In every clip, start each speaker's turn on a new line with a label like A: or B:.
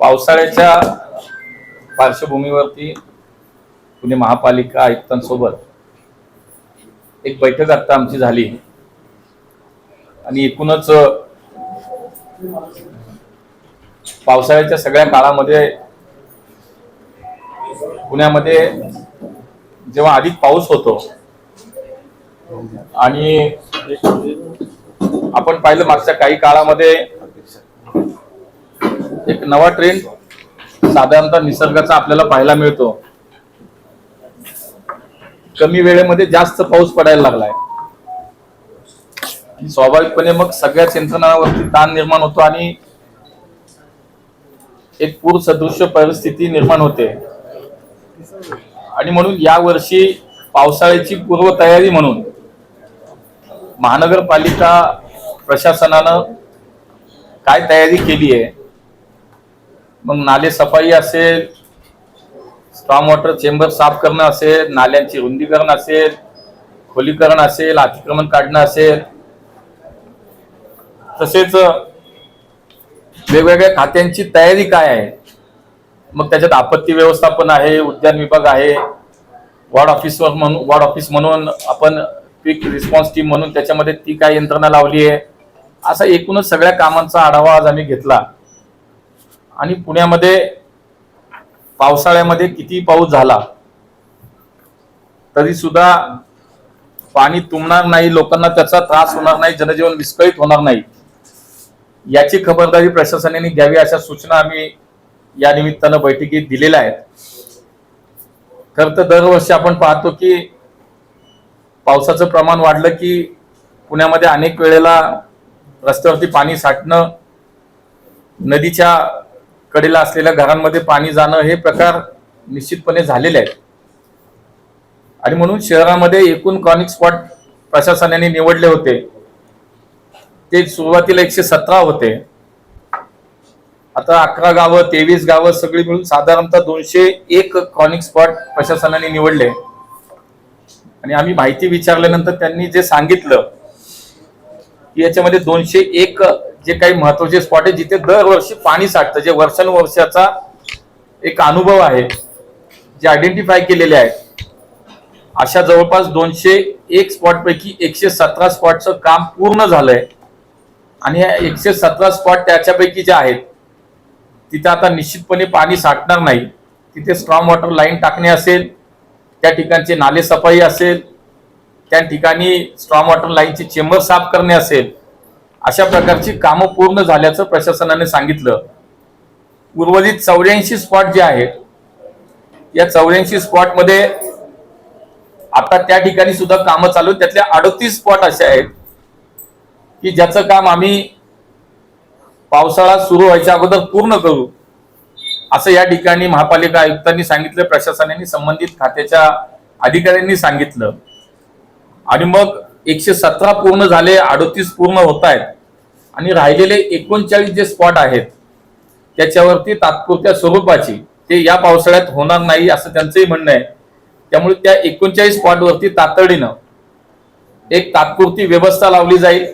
A: पावसाळ्याच्या पार्श्वभूमीवरती पुणे महापालिका आयुक्तांसोबत एक बैठक आता आमची झाली. आणि एकूणच पावसाळ्याच्या सगळ्या काळामध्ये पुण्यामध्ये जेव्हा अधिक पाऊस होतो आणि आपण पाहिलं मागच्या काही काळामध्ये एक नवा ट्रेंड साधारणतः निसर्गाचा आपल्याला पाहायला मिळतो. कमी वेळेमध्ये जास्त पाऊस पडायला लागलाय. स्वाभाविकपणे मग सगळ्याच यंत्रणावरती ताण निर्माण होतो आणि एक पूर सदृश्य परिस्थिती निर्माण होते. आणि म्हणून या वर्षी पावसाळ्याची पूर्वतयारी म्हणून महानगरपालिका प्रशासनानं काय तयारी केली आहे? मग नाले सफाई असेल स्ट्रॉंग वॉटर चेंबर साफ करणं असेल नाल्यांची रुंदीकरण असेल खोलीकरण असेल अतिक्रमण काढणं असेल. तसेच वेगवेगळ्या खात्यांची तयारी काय आहे? मग त्याच्यात आपत्ती व्यवस्थापन आहे उद्यान विभाग आहे. वॉर्ड ऑफिसवर म्हणून वॉर्ड ऑफिस म्हणून आपण पीक रिस्पॉन्स टीम म्हणून त्याच्यामध्ये ती काय यंत्रणा लावली आहे? असा एकूणच सगळ्या कामांचा आढावा आज आम्ही घेतला. आणि पुण्यामध्ये पावसाळ्यामध्ये किती पाऊस झाला तरी सुद्धा पाणी तुंबणार नाही लोकांना त्याचा त्रास होणार नाही जनजीवन विस्कळीत होणार नाही. याची खबरदारी प्रशासनाने घ्यावी अशा सूचना आम्ही या निमित्तानं बैठकीत दिलेल्या आहेत. खर तर दरवर्षी आपण पाहतो की पावसाचं प्रमाण वाढलं की पुण्यामध्ये अनेक वेळेला रस्त्यावरती पाणी साठणं नदीच्या कडेला असलेल्या घरांमध्ये पाणी जाणं हे प्रकार निश्चितपणे झालेले आहेत. आणि म्हणून शहरामध्ये एकूण क्रॉनिक स्पॉट प्रशासनाने निवडले होते. ते सुरुवातीला एकशे सतरा होते. आता अकरा गावं तेवीस गावं सगळी मिळून साधारणतः दोनशे एक क्रॉनिक स्पॉट प्रशासनाने निवडले. आणि आम्ही माहिती विचारल्यानंतर त्यांनी जे सांगितलं की याच्यामध्ये दोनशे एक जे काही महत्त्वाचे स्पॉट आहे जिथे दरवर्षी पाणी साठतं जे वर्षानुवर्षाचा एक अनुभव आहे जे आयडेंटिफाय केलेले आहेत अशा जवळपास दोनशे एक स्पॉटपैकी एकशे सतरा स्पॉटचं काम पूर्ण झालंय. आणि एकशे सतरा स्पॉट त्याच्यापैकी जे आहेत तिथे आता निश्चितपणे पाणी साठणार नाही. तिथे स्ट्रॉंग वॉटर लाईन टाकणे असेल त्या ठिकाणचे नाले सफाई असेल त्या ठिकाणी स्ट्रॉंग वॉटर लाईनचे चेंबर साफ करणे असेल अशा प्रकारची कामं पूर्ण झाल्याचं प्रशासनाने सांगितलं. उर्वरित चौऱ्याऐंशी स्पॉट जे आहेत या चौऱ्याऐंशी स्पॉटमध्ये आता त्या ठिकाणी सुद्धा कामं चालू आहेत. त्यातले अडतीस स्पॉट असे आहेत की ज्याचं काम आम्ही पावसाळा सुरू व्हायच्या अगोदर पूर्ण करू असं या ठिकाणी महापालिका आयुक्तांनी सांगितलं प्रशासनाने संबंधित खात्याच्या अधिकाऱ्यांनी सांगितलं. आणि मग एकशे सतरा पूर्ण झाले अडतीस पूर्ण होत आहेत. आणि राहिलेले एकोणचाळीस जे स्पॉट आहेत त्याच्यावरती तात्पुरत्या स्वरूपाची ते या पावसाळ्यात होणार नाही असं त्यांचंही म्हणणं आहे. त्यामुळे त्या एकोणचाळीस स्पॉटवरती तातडीनं एक तात्पुरती व्यवस्था लावली जाईल.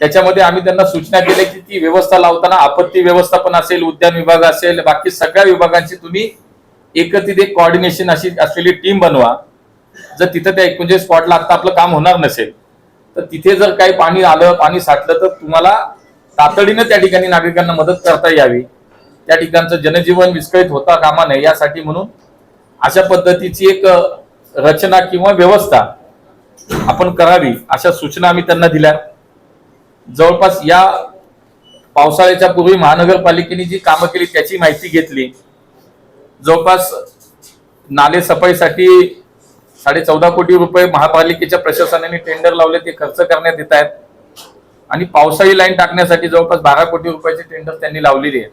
A: त्याच्यामध्ये आम्ही त्यांना सूचना केल्या की ती व्यवस्था लावताना आपत्ती व्यवस्थापन असेल उद्यान विभाग असेल बाकी सगळ्या विभागांची तुम्ही एकत्रित एक कॉर्डिनेशन अशी असलेली टीम बनवा. जर तिथं त्या एकोणचाळीस स्पॉटला आता आपलं काम होणार नसेल तर तिथे जर काही पाणी आलं पाणी साठलं तर तुम्हाला तातडीनं त्या ठिकाणी नागरिकांना मदत करता यावी. त्या ठिकाणचं जनजीवन विस्कळीत होता कामा नये यासाठी म्हणून अशा पद्धतीची एक रचना किंवा व्यवस्था आपण करावी अशा सूचना आम्ही त्यांना दिल्या. जवळपास या पावसाळ्याच्या पूर्वी महानगरपालिकेने जी कामं केली त्याची माहिती घेतली. जवळपास नाले सफाईसाठी साडे चौदा कोटी रुपये महापालिकेच्या प्रशासनाने टेंडर लावले ते खर्च करण्यात येत आहेत. आणि पावसाळी लाईन टाकण्यासाठी जवळपास बारा कोटी रुपयाचे टेंडर त्यांनी लावलेली आहे.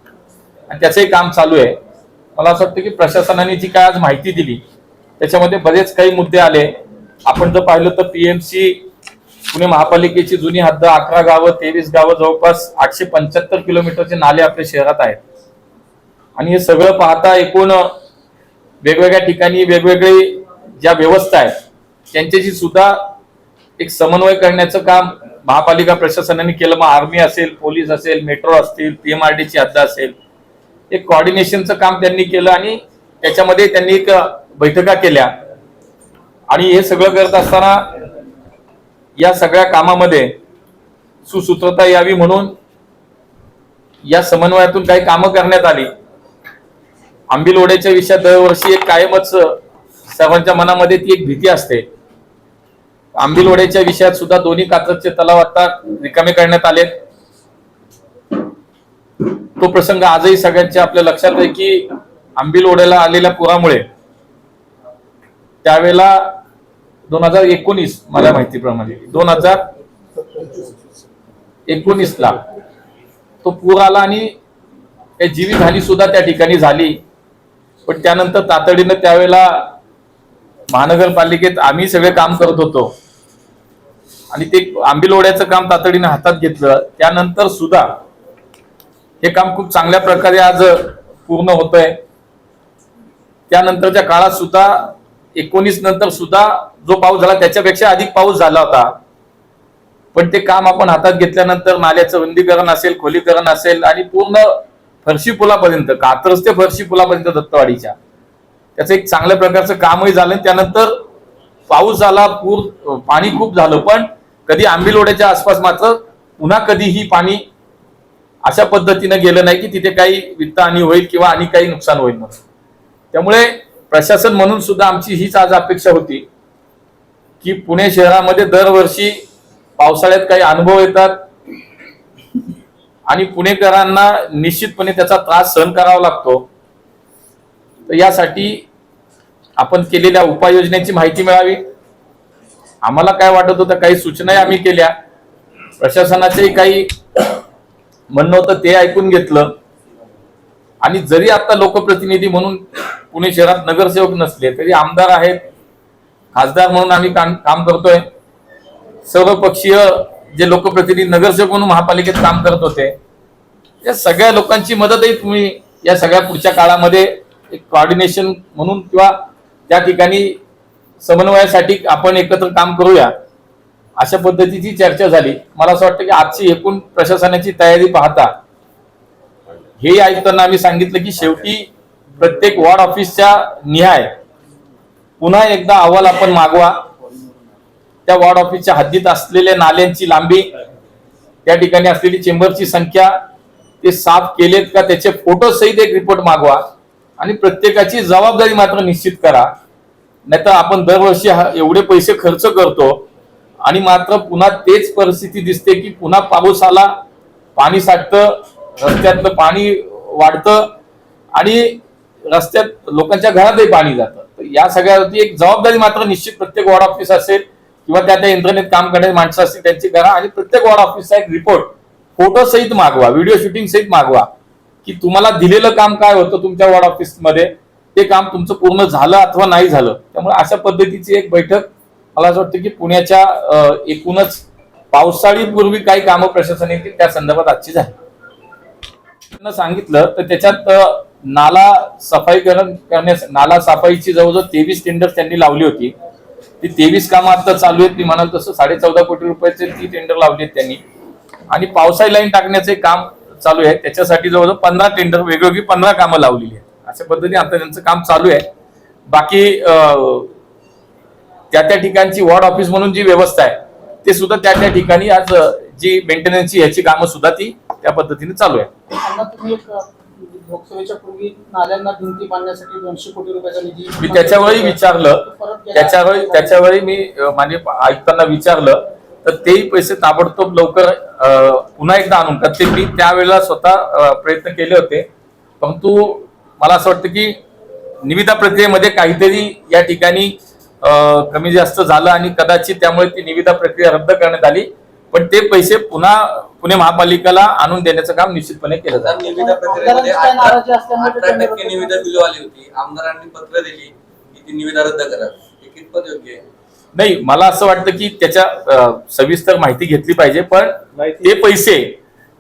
A: आणि त्याचंही काम चालू आहे. मला असं वाटतं की प्रशासनाने जी काय आज माहिती दिली त्याच्यामध्ये बरेच काही मुद्दे आले. आपण जर पाहिलं तर पीएमसी पुणे महापालिकेची जुनी हद्द अकरा गावं तेवीस गावं जवळपास आठशे पंच्याहत्तर किलोमीटरचे नाले आपल्या शहरात आहेत. आणि हे सगळं पाहता एकूण वेगवेगळ्या ठिकाणी वेगवेगळी ज्या व्यवस्था आहेत त्यांच्याशी सुद्धा एक समन्वय करण्याचं काम महापालिका प्रशासनाने केलं. मग आर्मी असेल पोलीस असेल मेट्रो असतील पीएमआरडीची हद्द असेल एक कॉर्डिनेशनचं काम त्यांनी केलं आणि त्याच्यामध्ये त्यांनी एक बैठका केल्या. आणि हे सगळं करत असताना या सगळ्या कामामध्ये सुसूत्रता यावी म्हणून या समन्वयातून काही कामं करण्यात आली. आंबील ओढ्याच्या विषयात दरवर्षी एक कायमच सर्वांच्या मनामध्ये ती एक भीती असते. आंबिलवड्याच्या विषयात सुद्धा दोन्ही कात्रजचे तलाव आता रिकामे करण्यात आलेत तो प्रसंग आजही सगळ्यांच्या आपल्या लक्षात आहे की आंबिलवड्याला आलेल्या पुरामुळे त्यावेळेला दोन हजार एकोणीस मला माहितीप्रमाणे दोन हजार एकोणीस ला तो पूर आला आणि काही जीवितहानी सुद्धा त्या ठिकाणी झाली. पण त्यानंतर तातडीनं त्यावेळेला महानगरपालिकेत आम्ही सगळे काम करत होतो. आणि ते आंबील काम तातडीनं हातात घेतलं. त्यानंतर सुद्धा हे काम खूप चांगल्या प्रकारे आज पूर्ण होत आहे त्यानंतरच्या काळात सुद्धा एकोणीस नंतर सुद्धा जो पाऊस झाला त्याच्यापेक्षा अधिक पाऊस झाला होता. पण ते काम आपण हातात घेतल्यानंतर नाल्याचं रुंदीकरण असेल खोलीकरण असेल आणि पूर्ण फरशी पुलापर्यंत कात्रज ते फरशी पुलापर्यंत दत्तवाडीच्या. त्याचं एक चांगल्या प्रकारचं कामही झालं त्यानंतर पाऊस झाला पूर पाणी खूप झालं पण कधी आंबिलोड्याच्या आसपास मात्र पुन्हा कधीही पाणी अशा पद्धतीनं गेलं नाही की तिथे काही वित्तहानी होईल किंवा आणि काही नुकसान होईल म्हणून. त्यामुळे प्रशासन म्हणून सुद्धा आमची हीच आज अपेक्षा होती की पुणे शहरामध्ये दरवर्षी पावसाळ्यात काही अनुभव येतात आणि पुणेकरांना निश्चितपणे त्याचा त्रास सहन करावा लागतो. तर यासाठी आपण केलेल्या उपाययोजनेची माहिती मिळावी. आम्हाला काय वाटत होतं काही सूचनाही आम्ही केल्या. प्रशासनाचेही काही म्हणणं होतं ते ऐकून घेतलं. आणि जरी आता लोकप्रतिनिधी म्हणून पुणे शहरात नगरसेवक नसले तरी आमदार आहेत खासदार म्हणून आम्ही काम काम करतोय. सर्वपक्षीय जे लोकप्रतिनिधी नगरसेवक म्हणून महापालिकेत काम करत होते या सगळ्या लोकांची मदतही तुम्ही या सगळ्या पुढच्या काळामध्ये एक कॉर्डिनेशन म्हणून किंवा त्या ठिकाणी समन्वयासाठी आपण एकत्र काम करूया अशा पद्धतीची चर्चा झाली. मला असं वाटतं की आजची एकूण प्रशासनाची तयारी पाहता हे आयुक्तांना आम्ही सांगितलं की शेवटी प्रत्येक वॉर्ड ऑफिसच्या निहाय. पुन्हा एकदा अहवाल आपण मागवा. त्या वॉर्ड ऑफिसच्या हद्दीत असलेल्या नाल्यांची लांबी त्या ठिकाणी असलेली चेंबरची संख्या ते साफ केलेत का त्याचे फोटो सहित एक रिपोर्ट मागवा. आणि प्रत्येकाची जबाबदारी मात्र निश्चित करा. नाहीतर आपण दरवर्षी एवढे पैसे खर्च करतो आणि मात्र पुन्हा तेच परिस्थिती दिसते की पुन्हा पाऊस आला पाणी साठतं रस्त्यातलं पाणी वाढतं आणि रस्त्यात लोकांच्या घरातही पाणी जातं. तर या सगळ्यावरती एक जबाबदारी मात्र निश्चित प्रत्येक वॉर्ड ऑफिस असेल किंवा त्या त्या यंत्रणेत काम करणारी माणसं असतील त्यांची करा आणि प्रत्येक वॉर्ड ऑफिसचा एक रिपोर्ट फोटो सहित मागवा व्हिडिओ शूटिंग सहित मागवा. की तुम्हाला दिलेलं काम काय होतं तुमच्या वॉर्ड ऑफिसमध्ये ते काम तुमचं पूर्ण झालं अथवा नाही झालं? त्यामुळे अशा पद्धतीची एक बैठक मला असं वाटतं की पुण्याच्या एकूणच पावसाळी पूर्वी काही कामं प्रशासन त्या संदर्भात आजची झाली. त्यांना सांगितलं तर त्याच्यात नाला नाला सफाईकरण करण्यास नाला सफाईची जवळजवळ तेवीस टेंडर त्यांनी लावली होती. ती तेवीस कामं आता चालू आहेत. मी म्हणाल तसं साडे चौदा कोटी रुपयाचे ती टेंडर लावली आहेत त्यांनी. आणि पावसाळी लाईन टाकण्याचे काम चालू आहे. त्याच्यासाठी जवळजवळ पंधरा टेंडर वेगवेगळी पंधरा कामं लावलेली आहेत. अशा पद्धतीने आता त्यांचं काम चालू आहे. बाकी त्या त्या ठिकाणची वॉर्ड ऑफिस म्हणून जी व्यवस्था आहे ते सुद्धा त्या त्या ठिकाणी आज जी मेंटेनन्सची याची कामं सुद्धा ती त्या पद्धतीने चालू आहे.
B: त्यांना तुम्ही एक अ, लोकसभेच्या पूर्वी नाल्यांना भिंती बांधण्यासाठी दोनशे कोटी रुपयाचा निधी
A: मी त्याच्यावेळी विचारलं. त्याच्यावेळी त्याच्यावेळी मी अं, माझे आयुक्तांना विचारलं. तर तेही पैसे ताबडतोब लवकर पुन्हा एकदा आणून का ते मी त्यावेळेला स्वतः प्रयत्न केले होते. परंतु मला असं वाटतं की निविदा प्रक्रियेमध्ये काहीतरी या ठिकाणी कमी जास्त झालं आणि कदाचित त्यामुळे ती निविदा प्रक्रिया रद्द करण्यात आली. पण ते पैसे पुन्हा पुणे महापालिकेला आणून देण्याचं काम निश्चितपणे केलं
C: आमदार निविदा प्रक्रियेमध्ये अठरा टक्के
B: रद्द
C: निविदा बिलो आली होती. आमदारांनी पत्र दिली की ती निविदा रद्द करा. हे कितपत योग्य आहे?
A: नाही मला असं वाटतं की त्याच्या सविस्तर माहिती घेतली पाहिजे पण ते पैसे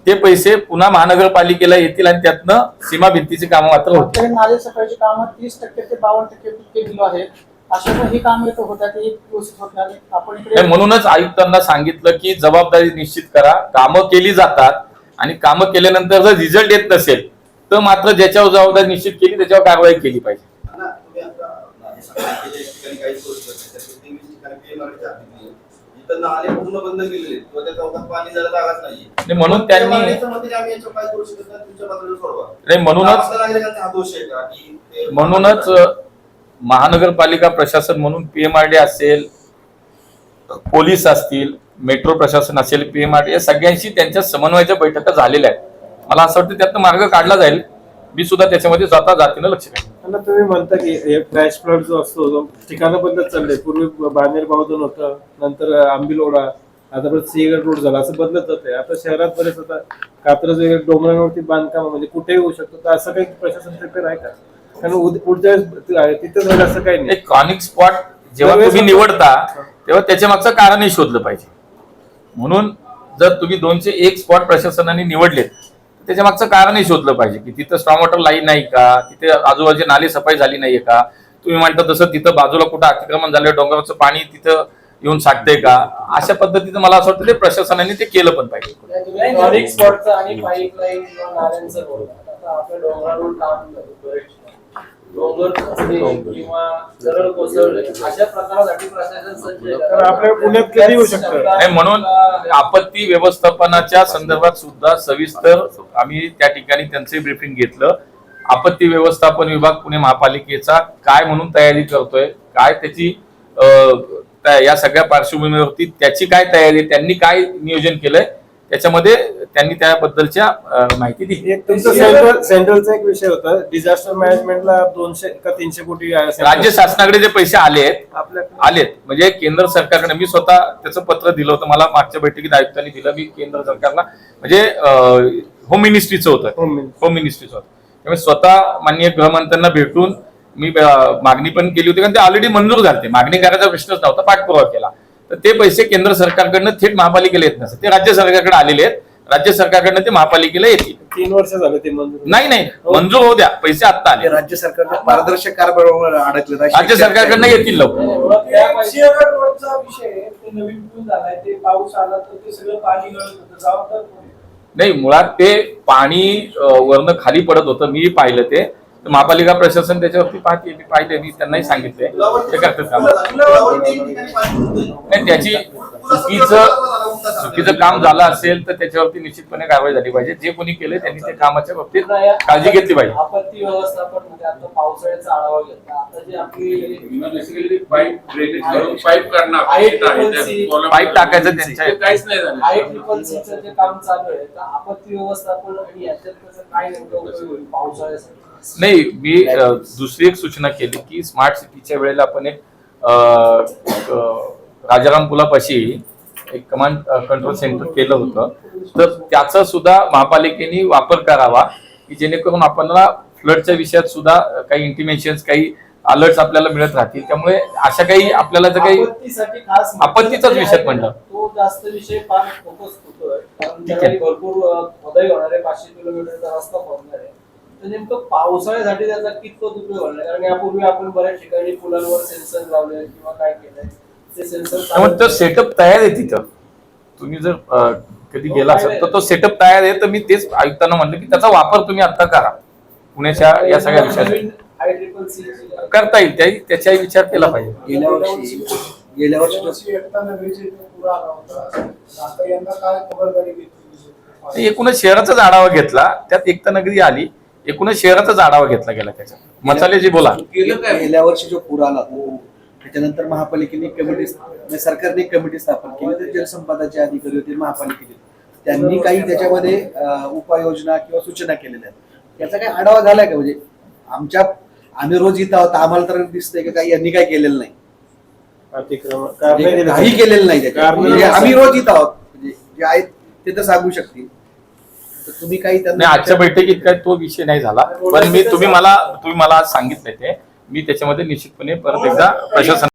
A: ते पैसे पुन्हा महानगरपालिकेला येतील आणि त्यातनं सीमा भिंतीची कामं मात्र
B: वेळी नाले सफाईची कामं तीस टक्के ते बावन्न टक्के ही होत नाही, इकडे
A: म्हणूनच आयुक्तांना सांगितलं की जबाबदारी निश्चित करा. कामं केली जातात आणि कामं केल्यानंतर जर रिझल्ट येत नसेल तर मात्र ज्याच्यावर जबाबदारी निश्चित केली त्याच्यावर कारवाई केली पाहिजे.
D: इथं नाले पूर्ण बंद केलेले आहेत. किंवा त्या चौकात पाणी जायला जागाच नाहीये.
A: आणि म्हणून त्यांनी-
D: नाही,
A: म्हणूनच म्हणूनच महानगरपालिका प्रशासन म्हणून पीएमआरडी असेल पोलीस असतील मेट्रो प्रशासन असेल पीएमआरडी या सगळ्यांशी त्यांच्या समन्वयाच्या बैठका झालेल्या आहेत. मला असं वाटतं त्यातनं मार्ग काढला जाईल. मी सुद्धा त्याच्यामध्ये स्वतः जातीनं लक्ष घालेन
E: आता तुम्ही म्हणता की हे फ्लॅश फ्लड जो असतो जो ठिकाणं बदलत चाललंय पूर्वी बानेर बावधन होतं नंतर आंबिलोडा आता परत सिंहगड रोड झाला असं बदलत जाते आता शहरात बरेच आता कात्रज वगैरे डोंगरावरती बांधकाम म्हणजे कुठेही होऊ शकतो. तर असं काही प्रशासन प्रिपेअर आहे का? कारण पुढच्या वेळेस तिथं झालं असं काही नाही.
A: कॉनिक स्पॉट जेव्हा तुम्ही. निवडता तेव्हा त्याच्या मागचं कारणही शोधलं पाहिजे. म्हणून जर तुम्ही दोनशे एक स्पॉट प्रशासनाने निवडलेत त्याच्या मागचं कारणही शोधलं पाहिजे की तिथं स्ट्रॉंग वॉटर लाईन नाही का? तिथे आजूबाजूची नाली सफाई झाली नाहीये का? तुम्ही म्हणता तसं तिथं बाजूला कुठं अतिक्रमण झालं डोंगराचं पाणी तिथं येऊन साठतंय का? अशा पद्धतीचं मला असं वाटतं ते प्रशासनाने ते केलं पण पाहिजे.
F: डोंगर खचले किंवा दरड कोसळले अशा प्रकारासाठी प्रशासन सज्ज आहे.
E: तर आपल्या पुण्यात कधी होऊ शकतं?
A: नाही म्हणून आपत्ती व्यवस्थापनाच्या संदर्भात सुद्धा सविस्तर आम्ही त्या ठिकाणी त्यांचे ब्रीफिंग घेतलं आपत्ती व्यवस्थापन विभाग पुणे महापालिकेचा काय म्हणून तयारी करतोय काय त्याची अं, त्या- या सगळ्या पार्श्वभूमीवरती त्याची काय तयारी त्यांनी काय नियोजन केलंय त्याच्यामध्ये त्यांनी त्याबद्दलच्या माहिती दिली.
E: एक तुमचं सेंट्रल सेंट्रलचा एक विषय होता. डिझास्टर मॅनेजमेंटला दोनशे का तीनशे कोटी.
A: राज्य शासनाकडे जे पैसे आले आहेत आलेत म्हणजे केंद्र सरकारकडे. मी स्वतः त्याचं पत्र दिलं होतं. मला मागच्या बैठकीत आयुक्तांनी दिलं. मी केंद्र सरकारला म्हणजे होम मिनिस्ट्रीचं होतं. होम मिनिस्ट्रीचं होतं. त्यामुळे स्वतः माननीय गृहमंत्र्यांना भेटून मी मागणी पण केली होती. कारण ते ऑलरेडी मंजूर झाले मागणी करायचा प्रश्नच नव्हता. पाठपुरावा केला. तर ते पैसे केंद्र सरकारकडनं थेट महापालिकेला येत नसतात. ते राज्य सरकारकडे आलेले आहेत. राज्य सरकारकडनं ते महापालिकेला येतील.
E: तीन वर्ष झाले ते मंजूर
A: नाही. नाही मंजूर होऊ द्या. पैसे आत्ता आले.
G: राज्य सरकारच्या पारदर्शक कारभारावर अडकलं
A: राज्य सरकारकडनं येतील लवकर.
F: मुळात त्या पैसे-
H: सिंहगड रोडचा विषय आहे, ते नवीन पूल झालाय. ते पाऊस आला तर ते सगळं पाणी गळत होतं. जबाबदार कोण आहे?
A: नाही मुळात ते पाणी वरनं खाली पडत होतं. मी पाहिलं ते. तर महापालिका प्रशासन त्याच्यावरती पाहते मी पाहिले मी त्यांनाही सांगितले ते करतात काम. नाही त्याची चुकीचं चुकीचं काम झालं असेल तर त्याच्यावरती निश्चितपणे कारवाई झाली पाहिजे. जे कोणी केले त्यांनी ते कामाच्या बाबतीत काळजी घेतली पाहिजे.
F: आपत्ती व्यवस्थापन म्हणजे आता पावसाळ्याचा आढावा घेतला. आता जी आपली
I: बेसिकली पाईप ड्रेनेज करून पाईप काढणं
F: आहे
I: अपेक्षित आहे. त्या
F: frequency.
I: column-
A: पाईप टाकायचं त्यांच्या-
I: ते काहीच नाही झालं.
F: आय ट्रिपल सीचं जे काम चालू आहे तर आपत्ती व्यवस्थापन आणि याच्यात कसं काय नेमकं उपयोग होईल पावसाळ्यासाठी?
A: नाही मी दुसरी एक सूचना केली की स्मार्ट सिटीच्या वेळेला आपण एक अ, अ, राजाराम पुलापाशी एक कमांड कंट्रोल सेंटर केलं होतं. तर त्याचा सुद्धा महापालिकेने वापर करावा की जेणेकरून आपल्याला फ्लडच्या विषयात सुद्धा काही इंटिमेशन्स काही अलर्ट्स आपल्याला मिळत राहतील. त्यामुळे अशा काही आपल्याला जर काही आपत्तीचाच विषय म्हणलं.
F: तो जास्त विषय फार फोकस होतोय. कारण भरपूर होणार आहे पाचशे किलोमीटरचा रस्ता आहे. तर नेमकं पावसाळ्यासाठी त्याचा कितपत उपयोग होणार? कारण यापूर्वी आपण बऱ्याच ठिकाणी पुलांवर सेन्सर लावले किंवा काय केलंय ते सेन्सर
A: त्यामुळे तो सेटअप तयार आहे तिथं. तुम्ही जर कधी गेला असाल तर तो सेटअप तयार आहे तर मी तेच आयुक्तांना म्हणलं की त्याचा वापर तुम्ही आता करा. पुण्याच्या या सगळ्या
F: सी
A: करता येईल त्याही त्याचाही विचार केला पाहिजे.
G: गेल्या वर्षी गेल्या
A: एकूणच शहराचाच आढावा घेतला. त्यात एकता नगरी आली. एकूणच शहराचाच आढावा घेतला गेला त्याच्यात. मसाले जी बोला.
G: गेल्या वर्षी जो पूर आला त्याच्यानंतर महापालिकेने कमिटी म्हणजे सरकारने कमिटी स्थापन केली तर जलसंपदाचे अधिकारी होते महापालिकेचे. त्यांनी काही त्याच्यामध्ये उपाययोजना किंवा सूचना केलेल्या आहेत. याचा काही आढावा झालाय का? म्हणजे आमच्या आम्ही रोज इथं आहोत आम्हाला तर दिसतंय की काही यांनी काय केलेलं नाही. म्हणजे काही. केलेलं नाही म्हणजे
E: नसेल.
G: आम्ही रोज इथं आहोत. म्हणजे जे आहेत ते तर सांगू शकतील. तुम्ही काही
A: नाही आजच्या बैठकीत काय तो विषय नाही झाला. पण मी तुम्ही मला तुम्ही मला आज सांगितलं ते. मी त्याच्यामध्ये निश्चितपणे परत एकदा प्रशासन